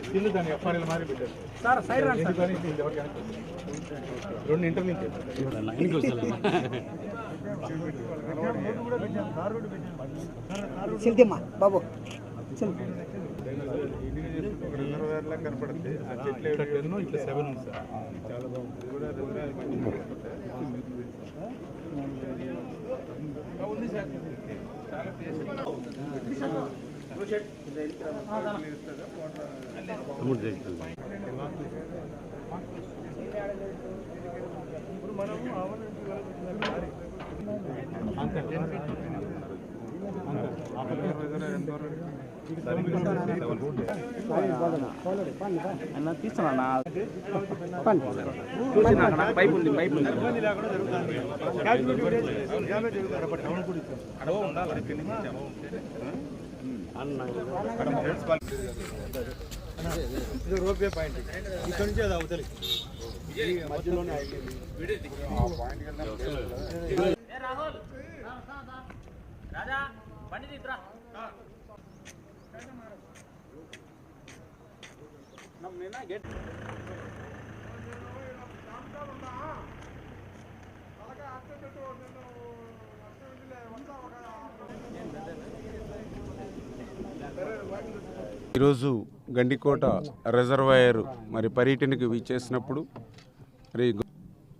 Still దాన్ని FRL మారి పెట్టారు సార్ సైడ్ రెండు ఇంటర్లింక్ సిల్తిమ్మా బాబు కనపడుతుంది ఆ చెట్లు ఇట్లా టెన్ ఇట్లా సెవెన్ ఉంది సార్. చాలా బాగుంది. ఉంది సార్ పైపు ఉంది పైపు ఉంది ఇది రోపే పాయింట్ ఇక్కడ నుంచి అది అవతలి మధ్యలోనే రాహుల్. రాజా బండి తీసురా ఈరోజు గండికోట రిజర్వాయర్ మరి పర్యటనకు విచ్చేసినప్పుడు మరి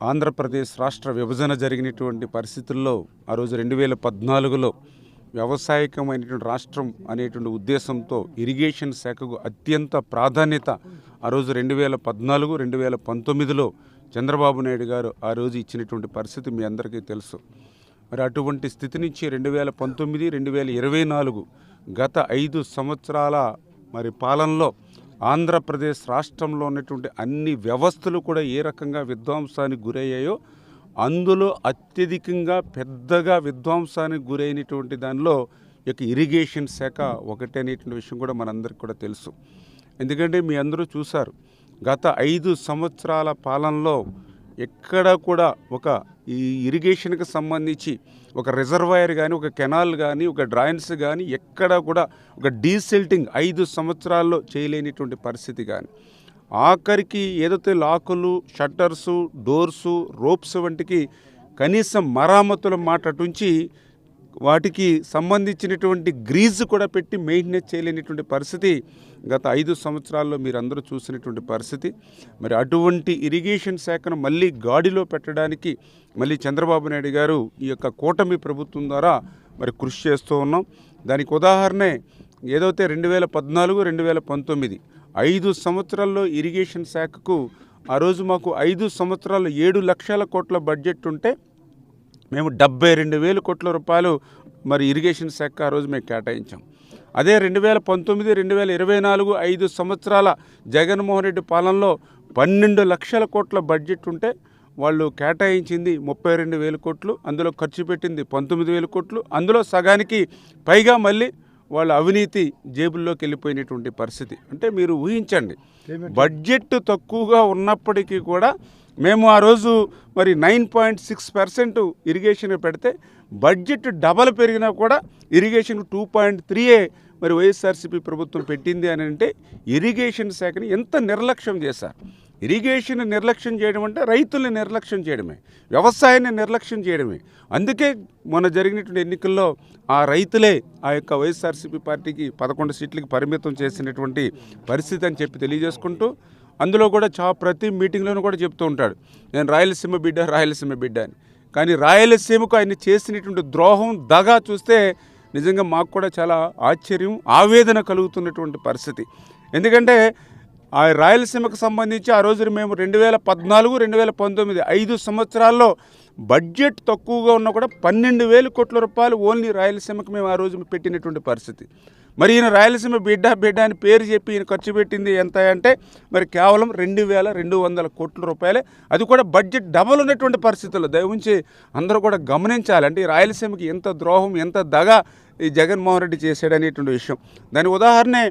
ఆంధ్రప్రదేశ్ రాష్ట్ర విభజన జరిగినటువంటి పరిస్థితుల్లో ఆ రోజు రెండు వేల పద్నాలుగులో వ్యవసాయకమైనటువంటి రాష్ట్రం అనేటువంటి ఉద్దేశంతో ఇరిగేషన్ శాఖకు అత్యంత ప్రాధాన్యత ఆ రోజు రెండు వేల పద్నాలుగు రెండు వేల పంతొమ్మిదిలో చంద్రబాబు నాయుడు గారు ఆ రోజు ఇచ్చినటువంటి పరిస్థితి మీ అందరికీ తెలుసు. మరి అటువంటి స్థితి నుంచి రెండు వేల పంతొమ్మిది రెండు వేల ఇరవై నాలుగు గత ఐదు సంవత్సరాల మరి పాలనలో ఆంధ్రప్రదేశ్ రాష్ట్రంలో ఉన్నటువంటి అన్ని వ్యవస్థలు కూడా ఏ రకంగా విధ్వంసానికి గురయ్యాయో అందులో అత్యధికంగా పెద్దగా విధ్వంసానికి గురైనటువంటి దానిలో యొక్క ఇరిగేషన్ శాఖ ఒకటి అనేటువంటి విషయం కూడా మనందరికీ కూడా తెలుసు. ఎందుకంటే మీ అందరూ చూశారు గత ఐదు సంవత్సరాల పాలనలో ఎక్కడ కూడా ఒక ఈ ఇరిగేషన్కి సంబంధించి ఒక రిజర్వాయర్ కానీ ఒక కెనాల్ కానీ ఒక డ్రాయిన్స్ కానీ ఎక్కడ కూడా ఒక డీసెల్టింగ్ ఐదు సంవత్సరాల్లో చేయలేనిటువంటి పరిస్థితి కానీ ఆఖరికి ఏదైతే లాకులు షట్టర్సు డోర్సు రోప్స్ వంటికి కనీసం మరామతుల మాట అటుంచి వాటికి సంబంధించినటువంటి గ్రీజ్ కూడా పెట్టి మెయింటెనెన్స్ చేయలేనటువంటి పరిస్థితి గత ఐదు సంవత్సరాల్లో మీరందరూ చూసినటువంటి పరిస్థితి. మరి అటువంటి ఇరిగేషన్ శాఖను మళ్ళీ గాడిలో పెట్టడానికి మళ్ళీ చంద్రబాబు నాయుడు గారు ఈ యొక్క కూటమి ప్రభుత్వం ద్వారా మరి కృషి చేస్తూ ఉన్నాం. దానికి ఉదాహరణే ఏదైతే రెండు వేల పద్నాలుగు రెండు వేల పంతొమ్మిది ఐదు సంవత్సరాల్లో ఇరిగేషన్ శాఖకు ఆ రోజు మాకు ఐదు సంవత్సరాలు ఏడు లక్షల కోట్ల బడ్జెట్ ఉంటే మేము డెబ్బై రెండు వేల కోట్ల రూపాయలు మరి ఇరిగేషన్ శాఖ ఆ రోజు మేము కేటాయించాం. అదే రెండు వేల పంతొమ్మిది రెండు వేల ఇరవై నాలుగు ఐదు సంవత్సరాల జగన్మోహన్ రెడ్డి పాలనలో పన్నెండు లక్షల కోట్ల బడ్జెట్ ఉంటే వాళ్ళు కేటాయించింది ముప్పై రెండు వేల కోట్లు అందులో ఖర్చు పెట్టింది పంతొమ్మిది వేల కోట్లు అందులో సగానికి పైగా మళ్ళీ వాళ్ళ అవినీతి జేబుల్లోకి వెళ్ళిపోయినటువంటి పరిస్థితి. అంటే మీరు ఊహించండి బడ్జెట్ తక్కువగా ఉన్నప్పటికీ కూడా మేము ఆ రోజు మరి nine point six percent irrigation పెడితే బడ్జెట్ డబల్ పెరిగినా కూడా ఇరిగేషన్ టూ పాయింట్ త్రీయే మరి వైఎస్ఆర్సీపీ ప్రభుత్వం పెట్టింది అని అంటే ఇరిగేషన్ శాఖని ఎంత నిర్లక్ష్యం చేశారు. ఇరిగేషన్ నిర్లక్ష్యం చేయడం అంటే రైతుల్ని నిర్లక్ష్యం చేయడమే వ్యవసాయాన్ని నిర్లక్ష్యం చేయడమే. అందుకే మొన్న జరిగినటువంటి ఎన్నికల్లో ఆ రైతులే ఆ యొక్క వైఎస్ఆర్సీపీ పార్టీకి పదకొండు సీట్లకి పరిమితం చేసినటువంటి పరిస్థితి అని చెప్పి తెలియజేసుకుంటూ అందులో కూడా చా ప్రతి మీటింగ్లోనూ కూడా చెప్తూ ఉంటాడు. నేను రాయలసీమ బిడ్డ రాయలసీమ బిడ్డ అని. కానీ రాయలసీమకు ఆయన చేసినటువంటి ద్రోహం దగా చూస్తే నిజంగా మాకు కూడా చాలా ఆశ్చర్యం ఆవేదన కలుగుతున్నటువంటి పరిస్థితి. ఎందుకంటే ఆ రాయలసీమకు సంబంధించి ఆ రోజు మేము రెండు వేల పద్నాలుగు రెండు వేల పంతొమ్మిది ఐదు సంవత్సరాల్లో బడ్జెట్ తక్కువగా ఉన్నా కూడా పన్నెండు వేల కోట్ల రూపాయలు ఓన్లీ రాయలసీమకు మేము ఆ రోజు పెట్టినటువంటి పరిస్థితి. మరి ఈయన రాయలసీమ బిడ్డ బిడ్డ అని పేరు చెప్పి ఈయన ఖర్చు పెట్టింది ఎంత అంటే మరి కేవలం రెండు వేల రెండు వందల కోట్ల రూపాయలే. అది కూడా బడ్జెట్ డబల్ ఉన్నటువంటి పరిస్థితుల్లో. దయవుంచి అందరూ కూడా గమనించాలంటే ఈ రాయలసీమకి ఎంత ద్రోహం ఎంత దగ ఈ జగన్మోహన్ రెడ్డి చేశాడనేటువంటి విషయం. దాని ఉదాహరణే